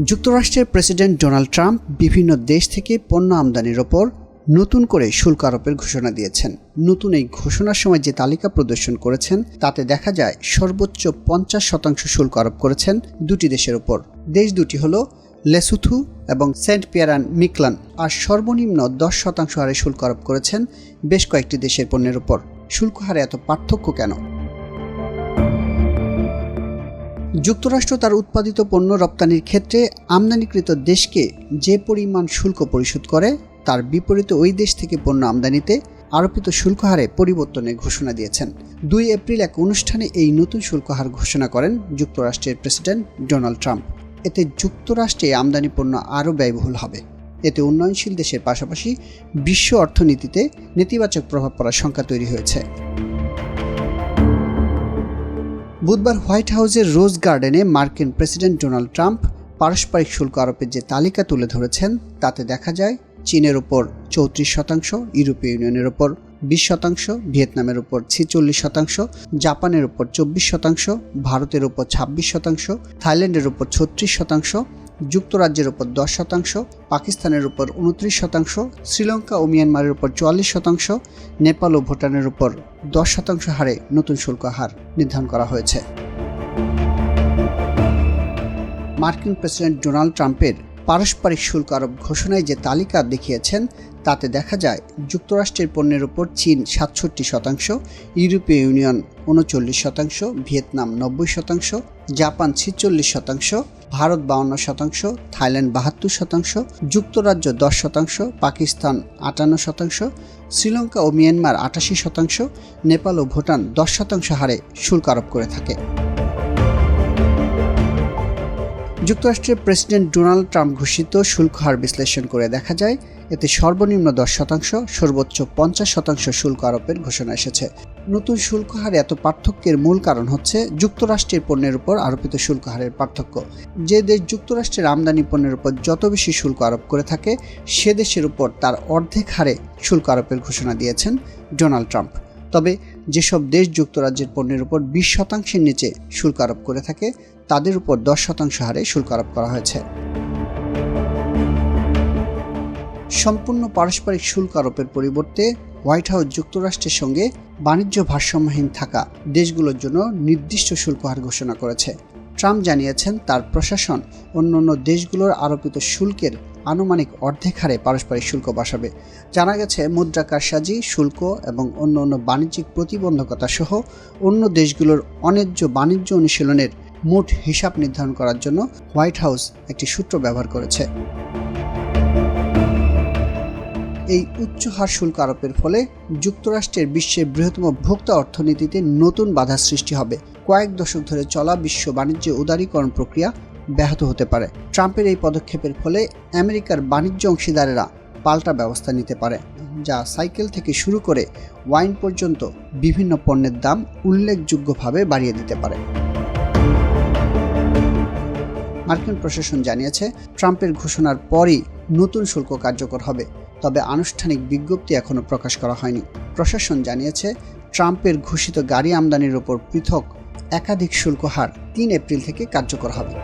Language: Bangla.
যুক্তরাষ্ট্রের প্রেসিডেন্ট ডোনাল্ড ট্রাম্প বিভিন্ন দেশ থেকে পণ্য আমদানির ওপর নতুন করে শুল্ক আরোপের ঘোষণা দিয়েছেন। নতুন এই ঘোষণার সময় যে তালিকা প্রদর্শন করেছেন, তাতে দেখা যায় সর্বোচ্চ পঞ্চাশ শতাংশ শুল্ক আরোপ করেছেন দুটি দেশের ওপর। দেশ দুটি হলো লেসুথু এবং সেন্ট পিয়ারান মিকলান, আর সর্বনিম্ন দশ শতাংশ হারে শুল্ক আরোপ করেছেন বেশ কয়েকটি দেশের পণ্যের ওপর। শুল্ক হারে এত পার্থক্য কেন? যুক্তরাষ্ট্র তার উৎপাদিত পণ্য রপ্তানির ক্ষেত্রে আমদানিকৃত দেশকে যে পরিমাণ শুল্ক পরিশোধ করে, তার বিপরীতে ওই দেশ থেকে পণ্য আমদানিতে আরোপিত শুল্ক হারে পরিবর্তনের ঘোষণা দিয়েছেন। দুই এপ্রিল এক অনুষ্ঠানে এই নতুন শুল্ক হার ঘোষণা করেন যুক্তরাষ্ট্রের প্রেসিডেন্ট ডোনাল্ড ট্রাম্প। এতে যুক্তরাষ্ট্রে আমদানি পণ্য আরও ব্যয়বহুল হবে। এতে উন্নয়নশীল দেশের পাশাপাশি বিশ্ব অর্থনীতিতে নেতিবাচক প্রভাব পড়ার শঙ্কা তৈরি হয়েছে। বুধবার হোয়াইট হাউসের রোজ গার্ডেনে মার্কিন প্রেসিডেন্ট ডোনাল্ড ট্রাম্প পারস্পরিক শুল্ক আরোপের যে তালিকা তুলে ধরেছেন, তাতে দেখা যায় চীনের ওপর চৌত্রিশ শতাংশ, ইউরোপীয় ইউনিয়নের ওপর বিশ শতাংশ, ভিয়েতনামের ওপর ছেচল্লিশ শতাংশ, জাপানের ওপর চব্বিশ শতাংশ, ভারতের ওপর ছাব্বিশ শতাংশ, থাইল্যান্ডের ওপর ছত্রিশ শতাংশ যুক্তরাজ্যের উপর দশ শতাংশ, পাকিস্তানের উপর উনত্রিশ শতাংশ, শ্রীলঙ্কা ও মিয়ানমারের উপর চুয়াল্লিশ শতাংশ, নেপাল ও ভুটানের উপর দশ শতাংশ হারে নতুন শুল্ক হার নির্ধারণ করা হয়েছে। মার্কিন প্রেসিডেন্ট ডোনাল্ড ট্রাম্পের পারস্পরিক শুল্ক আরোপ ঘোষণায় যে তালিকা দেখিয়েছেন, তাতে দেখা যায় যুক্তরাষ্ট্রের পণ্যের উপর চীন সাতষট্টি শতাংশ, ইউরোপীয় ইউনিয়ন উনচল্লিশ শতাংশ, ভিয়েতনাম নব্বই শতাংশ, জাপান ছিচল্লিশ শতাংশ, ভারত বাউন্ন শতাংশ, থাইল্যান্ড বাহাত্তর শতাংশ, যুক্তরাজ্য দশ শতাংশ, পাকিস্তান আটান্ন শতাংশ, শ্রীলঙ্কা ও মিয়ানমার আটাশি শতাংশ, নেপাল ও ভুটান দশ শতাংশ হারে শুল্ক আরোপ করে থাকে। যুক্তরাষ্ট্রের প্রেসিডেন্ট ডোনাল্ড ট্রাম্প ঘোষিত শুল্ক হার বিশ্লেষণ করে দেখা যায়, এতে সর্বনিম্ন দশ শতাংশ, সর্বোচ্চ পঞ্চাশ শতাংশ শুল্ক আরোপের ঘোষণা এসেছে। নতুন শুল্ক হারে এত পার্থক্যের মূল কারণ হচ্ছে যুক্তরাষ্ট্রের পণ্যের উপর আরোপিত শুল্ক হারের পার্থক্য। যে দেশ যুক্তরাষ্ট্রের আমদানি পণ্যের উপর যত বেশি শুল্ক আরোপ করে থাকে, সে দেশের উপর তার অর্ধেক হারে শুল্ক আরোপের ঘোষণা দিয়েছেন ডোনাল্ড ট্রাম্প। তবে যেসব দেশ যুক্তরাজ্যের পণ্যের উপর বিশ শতাংশের নিচে শুল্ক আরোপ করে থাকে, তাদের উপর দশ শতাংশ হারে শুল্ক আরোপ করা হয়েছে। সম্পূর্ণ পারস্পরিক শুল্ক আরোপের পরিবর্তে হোয়াইট হাউস যুক্তরাষ্ট্রের সঙ্গে বাণিজ্য ভারসাম্যহীন থাকা দেশগুলোর জন্য নির্দিষ্ট শুল্ক হার ঘোষণা করেছে। ট্রাম্প জানিয়েছেন, তার প্রশাসন অন্যান্য দেশগুলোর আরোপিত শুল্কের আনুমানিক অর্ধেক হারে পারস্পরিক শুল্ক বসাবে। জানা গেছে, মুদ্রা কারসাজি, শুল্ক এবং অন্য অন্য বাণিজ্যিক প্রতিবন্ধকতা সহ অন্য দেশগুলোর অন্যায্য বাণিজ্য অনুশীলনের মোট হিসাব নির্ধারণ করার জন্য হোয়াইট হাউস একটি সূত্র ব্যবহার করেছে। এই উচ্চ হার শুল্ক আরোপের ফলে যুক্তরাষ্ট্রের বিশ্বের বৃহত্তম ভোক্তা অর্থনীতিতে নতুন বাধা সৃষ্টি হবে। কয়েক দশক ধরে চলা বিশ্ব বাণিজ্য উদারীকরণ প্রক্রিয়া ব্যাহত হতে পারে। ট্রাম্পের এই পদক্ষেপের ফলে আমেরিকার বাণিজ্য অংশীদারেরা পাল্টা ব্যবস্থা নিতে পারে, যা সাইকেল থেকে শুরু করে ওয়াইন পর্যন্ত বিভিন্ন পণ্যের দাম উল্লেখযোগ্যভাবে বাড়িয়ে দিতে পারে। মার্কিন প্রশাসন জানিয়েছে, ট্রাম্পের ঘোষণার পরই নতুন শুল্ক কার্যকর হবে, তবে আনুষ্ঠানিক বিজ্ঞপ্তি এখনও প্রকাশ করা হয়নি। প্রশাসন জানিয়েছে, ট্রাম্পের ঘোষিত গাড়ি আমদানির ওপর পৃথক একাধিক শুল্ক হার তিন এপ্রিল থেকে কার্যকর হবে।